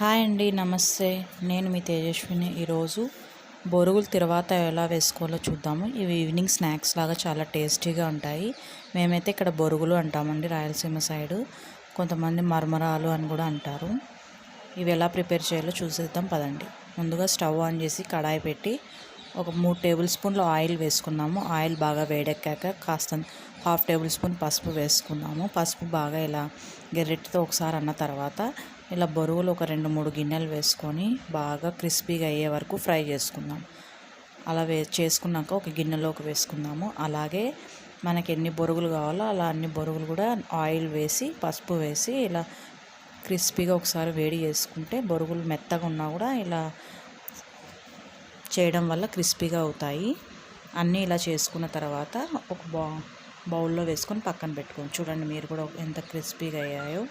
Hi అండి నమస్తే. నేను మీ తేజస్విని. ఈరోజు బొరుగులు తర్వాత ఎలా వేసుకోవాలో చూద్దాము. ఇవి ఈవినింగ్ స్నాక్స్ లాగా చాలా టేస్టీగా ఉంటాయి. మేమైతే ఇక్కడ బొరుగులు అంటామండి రాయలసీమ సైడు. కొంతమంది మరమరాలు అని కూడా అంటారు. ఇవి ఎలా ప్రిపేర్ చేయాలో చూసేద్దాం పదండి. ముందుగా స్టవ్ ఆన్ చేసి కడాయి పెట్టి ఒక మూడు టేబుల్ స్పూన్లు ఆయిల్ వేసుకున్నాము. ఆయిల్ బాగా వేడెక్కాక కాస్త హాఫ్ టేబుల్ స్పూన్ పసుపు వేసుకున్నాము. పసుపు బాగా ఇలా గెర్రెట్తో ఒకసారి అన్న తర్వాత ఇలా బరువులు ఒక రెండు మూడు గిన్నెలు వేసుకొని బాగా క్రిస్పీగా అయ్యే వరకు ఫ్రై చేసుకుందాం. అలా వే చేసుకున్నాక ఒక గిన్నెలోకి వేసుకుందాము. అలాగే మనకి ఎన్ని బొరుగులు కావాలో అలా అన్ని బొరుగులు కూడా ఆయిల్ వేసి పసుపు వేసి ఇలా క్రిస్పీగా ఒకసారి వేడి చేసుకుంటే బొరుగులు మెత్తగా ఉన్నా కూడా ఇలా చేయడం వల్ల క్రిస్పీగా అవుతాయి. అన్నీ ఇలా చేసుకున్న తర్వాత ఒక బా బౌల్లో వేసుకొని పక్కన పెట్టుకోండి. చూడండి మీరు కూడా ఎంత క్రిస్పీగా అయ్యాయో.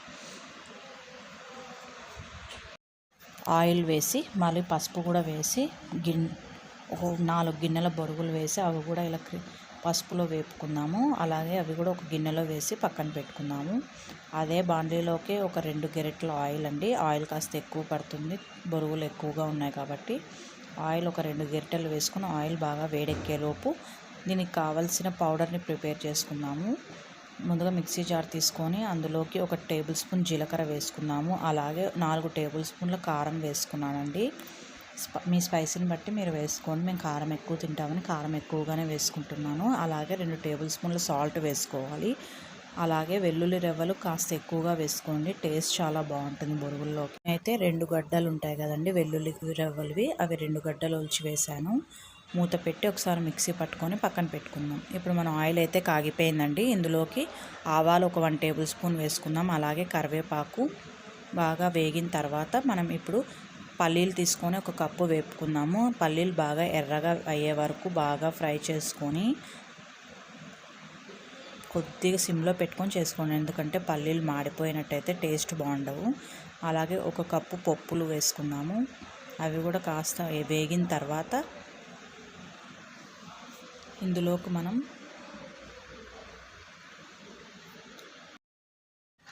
ఆయిల్ వేసి మళ్ళీ పసుపు కూడా వేసి గిన్ ఒక నాలుగు గిన్నెల బొరుగులు వేసి అవి కూడా ఇలా పసుపులో వేపుకుందాము. అలాగే అవి కూడా ఒక గిన్నెలో వేసి పక్కన పెట్టుకుందాము. అదే బాండీలోకి ఒక రెండు గెరెట్ల ఆయిల్ అండి. ఆయిల్ కాస్త ఎక్కువ పడుతుంది. బొరుగులు ఎక్కువగా ఉన్నాయి కాబట్టి ఆయిల్ ఒక రెండు గెరిటెలు వేసుకుని ఆయిల్ బాగా వేడెక్కేలోపు దీనికి కావలసిన పౌడర్ని ప్రిపేర్ చేసుకుందాము. ముందుగా మిక్సీ జార్ తీసుకొని అందులోకి ఒక టేబుల్ స్పూన్ జీలకర్ర వేసుకున్నాము అలాగే నాలుగు టేబుల్ స్పూన్ల కారం వేసుకున్నానండి. మీ స్పైసీని బట్టి మీరు వేసుకోండి. మేము కారం ఎక్కువ తింటామని కారం ఎక్కువగానే వేసుకుంటున్నాను. అలాగే రెండు టేబుల్ స్పూన్ల సాల్ట్ వేసుకోవాలి. అలాగే వెల్లుల్లి రెవ్వలు కాస్త ఎక్కువగా వేసుకోండి. టేస్ట్ చాలా బాగుంటుంది బొరుగుల్లోకి. అయితే రెండు గడ్డలు ఉంటాయి కదండి వెల్లుల్లి రెవ్వలువి. అవి రెండు గడ్డలు ఒలిచి వేసాను మూత పెట్టి ఒకసారి మిక్సీ పట్టుకొని పక్కన పెట్టుకుందాం. ఇప్పుడు మనం ఆయిల్ అయితే కాగిపోయిందండి. ఇందులోకి ఆవాలు ఒక వన్ టేబుల్ స్పూన్ వేసుకుందాం. అలాగే కరివేపాకు బాగా వేగిన తర్వాత మనం ఇప్పుడు పల్లీలు తీసుకొని ఒక కప్పు వేపుకుందాము. పల్లీలు బాగా ఎర్రగా అయ్యే వరకు బాగా ఫ్రై చేసుకొని కొద్దిగా సిమ్లో పెట్టుకొని చేసుకోండి. ఎందుకంటే పల్లీలు మాడిపోయినట్టయితే టేస్ట్ బాగుండవు. అలాగే ఒక కప్పు పప్పులు వేసుకున్నాము అవి కూడా కాస్త వేగిన తర్వాత ఇందులోకి మనం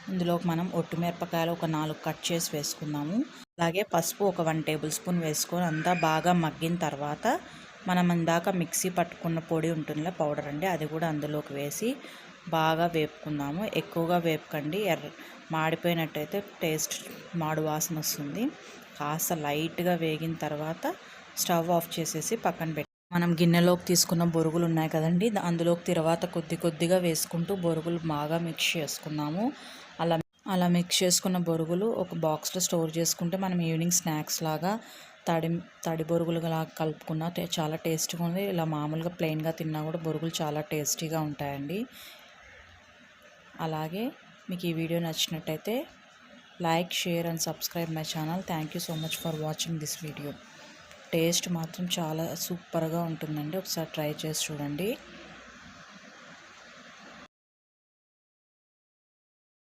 ఇందులోకి మనం ఒట్టు మిరపకాయలు ఒక నాలుగు కట్ చేసి వేసుకుందాము. అలాగే పసుపు ఒక వన్ టేబుల్ స్పూన్ వేసుకొని అంతా బాగా మగ్గిన తర్వాత మనం ఇందాక మిక్సీ పట్టుకున్న పొడి ఉంటుందిలే పౌడర్ అండి అది కూడా అందులోకి వేసి బాగా వేపుకుందాము. ఎక్కువగా వేపకండి ఎర్ర మాడిపోయినట్టయితే టేస్ట్ మాడు వాసన వస్తుంది. కాస్త లైట్గా వేగిన తర్వాత స్టవ్ ఆఫ్ చేసేసి పక్కన పెట్టి మనం గిన్నెలోకి తీసుకున్న బొరుగులు ఉన్నాయి కదండి అందులోకి తర్వాత కొద్ది కొద్దిగా వేసుకుంటూ బొరుగులు బాగా మిక్స్ చేసుకున్నాము అలా అలా మిక్స్ చేసుకున్న బొరుగులు ఒక బాక్స్లో స్టోర్ చేసుకుంటే మనం ఈవినింగ్ స్నాక్స్ లాగా తడి తడి బొరుగులుగా కలుపుకున్న చాలా టేస్టీగా ఉంది. ఇలా మామూలుగా ప్లెయిన్గా తిన్నా కూడా బొరుగులు చాలా టేస్టీగా ఉంటాయండి. అలాగే మీకు ఈ వీడియో నచ్చినట్టయితే like share and subscribe my channel. Thank you so much for watching this video. Taste మాత్రం చాలా సూపర్గా ఉంటుందండి. ఒకసారి ట్రై చేసి చూడండి.